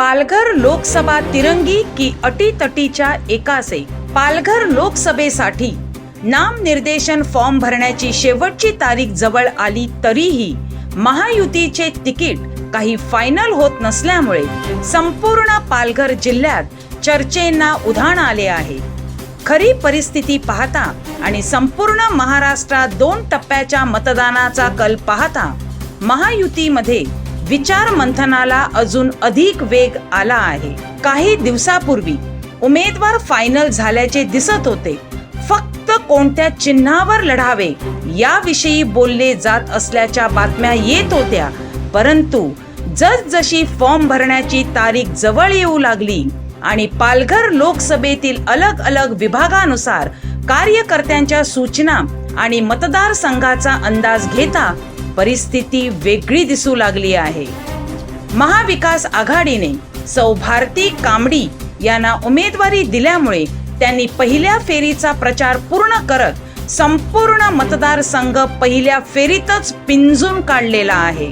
पालघर लोकसभा तिरंगी की अटीतटीच्या एकासे पालघर लोकसभेसाठी नामनिर्देशन फॉर्म भरण्याची शेवटची तारीख जवळ आली तरीही महायुतीचे तिकीट काही फायनल होत नसल्यामुळे संपूर्ण पालघर जिल्ह्यात चर्चेंना उधाण आले आहे. खरी परिस्थिती पाहता आणि संपूर्ण महाराष्ट्रात दोन टप्प्याच्या मतदानाचा कल पाहता महायुतीमध्ये विचार मंथनाला अजून अधिक वेग आला आहे. काही दिवसापूर्वी उमेदवार फायनल झाल्याचे दिसत होते. फक्त कोणत्या चिन्हावर लढावे याविषयी बोलले जात असल्याच्या बातम्या येत होत्या. परंतु जसजशी फॉर्म भरण्याची तारीख जवळ येऊ लागली आणि पालघर लोकसभेतील अलग अलग विभागानुसार कार्यकर्त्यांच्या सूचना आणि मतदारसंघाचा अंदाज घेता परिस्थिती वेगळी दिसू लागली आहे. महाविकास आघाडीने सौ भारती कांबडी यांना उमेदवारी दिल्यामुळे त्यांनी पहिल्या फेरीचा प्रचार पूर्ण करत संपूर्ण मतदारसंघ पहिल्या फेरीतच पिंजून काढलेला आहे.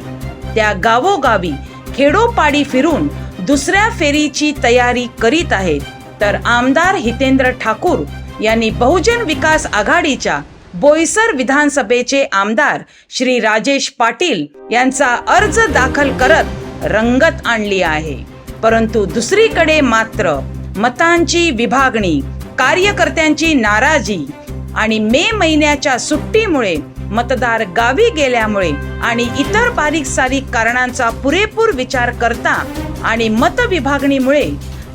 त्या गावोगावी खेडोपाडी फिरून दुसऱ्या फेरीची तयारी करीत आहेत. तर आमदार हितेंद्र ठाकूर यांनी बहुजन विकास आघाडीच्या बोईसर विधानसभेचे आमदार श्री राजेश पाटील यांचा अर्ज दाखल करत रंगत आणली आहे. परंतु दुसरीकडे मात्र मतांची विभागणी कार्यकर्त्यांची नाराजी आणि मे महिन्याच्या सुट्टीमुळे मतदार गावी गेल्यामुळे आणि इतर बारीक सारीक कारणांचा पुरेपूर विचार करता आणि मतविभागणीमुळे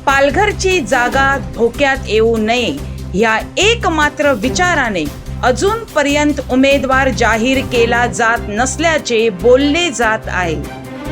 पालघरची जागा धोक्यात येऊ नये ह्या एकमात्र विचाराने अजूनपर्यंत उमेदवार जाहीर केला जात नसल्याचे बोलले जात आहे.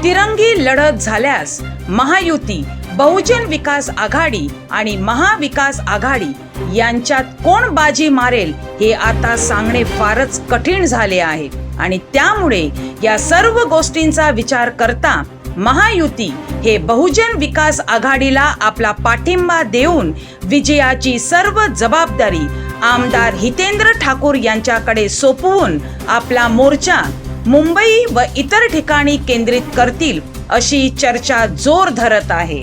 तिरंगी लढत झाल्यास महायुती बहुजन विकास आघाडी आणि महाविकास आघाडी यांच्यात कोण बाजी मारेल हे आता सांगणे फारच कठीण झाले आहे. आणि त्यामुळे या सर्व गोष्टींचा विचार करता महायुती हे बहुजन विकास आघाडीला आपला पाठिंबा देऊन विजयाची सर्व जबाबदारी आमदार हितेंद्र ठाकूर यांच्याकडे सोपवून आपला मोर्चा मुंबई व इतर ठिकाणी केंद्रित करतील अशी चर्चा जोर धरत आहे.